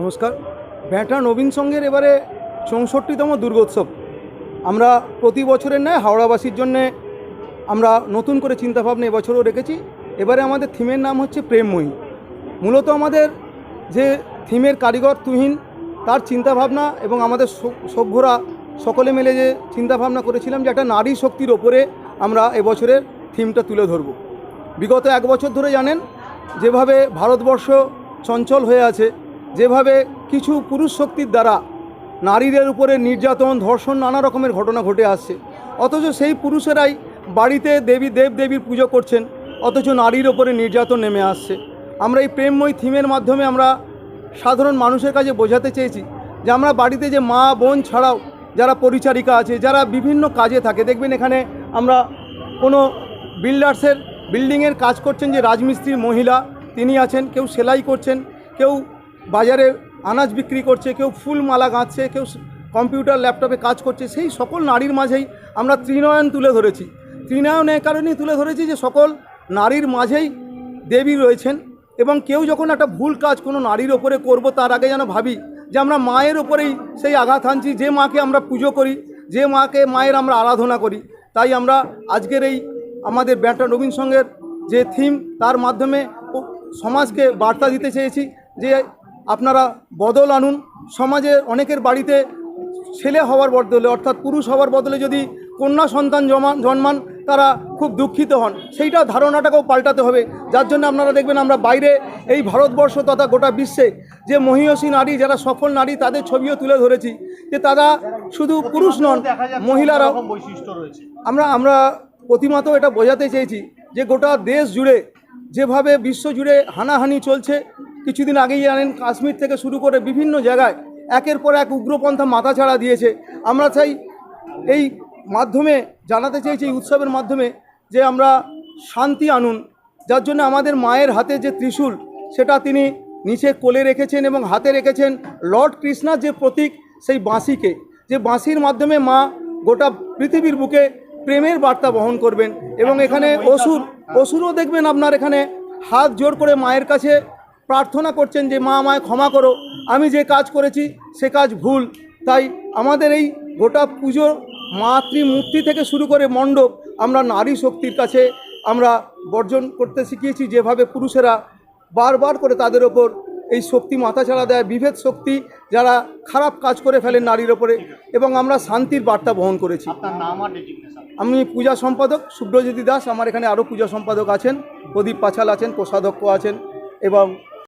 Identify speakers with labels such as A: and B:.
A: নমস্কার। ব্যাটা নবীন সঙ্গের এবারে চৌষট্টিতম দুর্গোৎসব আমরা প্রতি বছরের ন্যায় হাওড়াবাসীর জন্যে আমরা নতুন করে চিন্তাভাবনা এবছরও রেখেছি। এবারে আমাদের থিমের নাম হচ্ছে প্রেমময়ী। মূলত আমাদের যে থিমের কারিগর তুহিন, তার চিন্তাভাবনা এবং আমাদের সভ্যরা সকলে মিলে যে চিন্তাভাবনা করেছিলাম যে একটা নারী শক্তির ওপরে আমরা এবছরের থিমটা তুলে ধরব। বিগত এক বছর ধরে জানেন, যেভাবে ভারতবর্ষ চঞ্চল হয়ে আছে যেভাবে কিছু পুরুষ শক্তির দ্বারা নারীদের উপরে নির্যাতন, ধর্ষণ, নানা রকমের ঘটনা ঘটে আসছে। অথচ সেই পুরুষেরাই বাড়িতে দেবী, দেব দেবীর পুজো করছেন, অথচ নারীর ওপরে নির্যাতন নেমে আসছে। আমরা এই প্রেমময় থিমের মাধ্যমে আমরা সাধারণ মানুষের কাছে বোঝাতে চেয়েছি যে আমরা বাড়িতে যে মা, বোন ছাড়াও যারা পরিচারিকা আছে, যারা বিভিন্ন কাজে থাকে, দেখবেন এখানে আমরা কোনো বিল্ডার্সের, বিল্ডিংয়ের কাজ করছেন যে রাজমিস্ত্রির মহিলা, তিনি আছেন, কেউ সেলাই করছেন, কেউ বাজারে আনাজ বিক্রি করছে, কেউ ফুল মালা গাঁথছে, কেউ কম্পিউটার, ল্যাপটপে কাজ করছে, সেই সকল নারীর মাঝেই আমরা ত্রিনয়ন তুলে ধরেছি। ত্রিনয়ন এই কারণেই তুলে ধরেছি যে সকল নারীর মাঝেই দেবী রয়েছেন এবং কেউ যখন একটা ভুল কাজ কোনো নারীর ওপরে করব, তার আগে যেন ভাবি যে আমরা মায়ের ওপরেই সেই আঘাত আনছি যে মাকে আমরা পুজো করি, যে মাকে মায়ের আমরা আরাধনা করি। তাই আমরা আজকের এই আমাদের ব্যাটা নবীন সঙ্গের যে থিম, তার মাধ্যমে সমাজকে বার্তা দিতে চেয়েছি যে আপনারা বদল আনুন। সমাজে অনেকের বাড়িতে ছেলে হওয়ার বদলে, অর্থাৎ পুরুষ হওয়ার বদলে যদি কন্যা সন্তান জমা জন্মান, তারা খুব দুঃখিত হন। সেইটা ধারণাটাকেও পাল্টাতে হবে। যার জন্য আপনারা দেখবেন আমরা বাইরে এই ভারতবর্ষ তথা গোটা বিশ্বে যে মহিষী নারী, যারা সফল নারী, তাদের ছবিও তুলে ধরেছি যে তারা শুধু পুরুষ নন, মহিলারাও।
B: বৈশিষ্ট্য রয়েছে
A: আমরা আমরা প্রতিমাতেও এটা বোঝাতে চেয়েছি যে গোটা দেশ জুড়ে যেভাবে বিশ্ব জুড়ে হানাহানি চলছে কিছুদিন আগেই জানেন, কাশ্মীর থেকে শুরু করে বিভিন্ন জায়গায় একের পর এক উগ্রপন্থা মাথা ছাড়া দিয়েছে। আমরা চাই এই মাধ্যমে, জানাতে চাইছি এই উৎসবের মাধ্যমে যে আমরা শান্তি আনুন। যার জন্য আমাদের মায়ের হাতে যে ত্রিশূল, সেটা তিনি নিচে কোলে রেখেছেন এবং হাতে রেখেছেন লর্ড কৃষ্ণার যে প্রতীক, সেই বাঁশিকে। যে বাঁশির মাধ্যমে মা গোটা পৃথিবীর বুকে প্রেমের বার্তা বহন করবেন এবং এখানে অসুর, অসুরও দেখবেন আপনার এখানে হাত জোর করে মায়ের কাছে প্রার্থনা করছেন যে মা আমায় ক্ষমা করো। আমি যে কাজ করেছি সে কাজ ভুল। তাই আমাদের এই গোটা পুজো মাতৃমূর্তি থেকে শুরু করে মণ্ডপ আমরা নারী শক্তির কাছে আমরা বর্জন করতে শিখিয়েছি। যেভাবে পুরুষেরা বারবার করে তাদের ওপর এই শক্তি মাথা ছাড়া দেয় বিভেদ শক্তি যারা খারাপ কাজ করে ফেলেন নারীর ওপরে এবং আমরা শান্তির বার্তা বহন করেছি। আমি পূজা সম্পাদক সুব্রজ্যোতি দাস। আমার এখানে আরও পূজা সম্পাদক আছেন। প্রদীপ পাছাল আছেন কোষাধ্যক্ষ আছেন এবং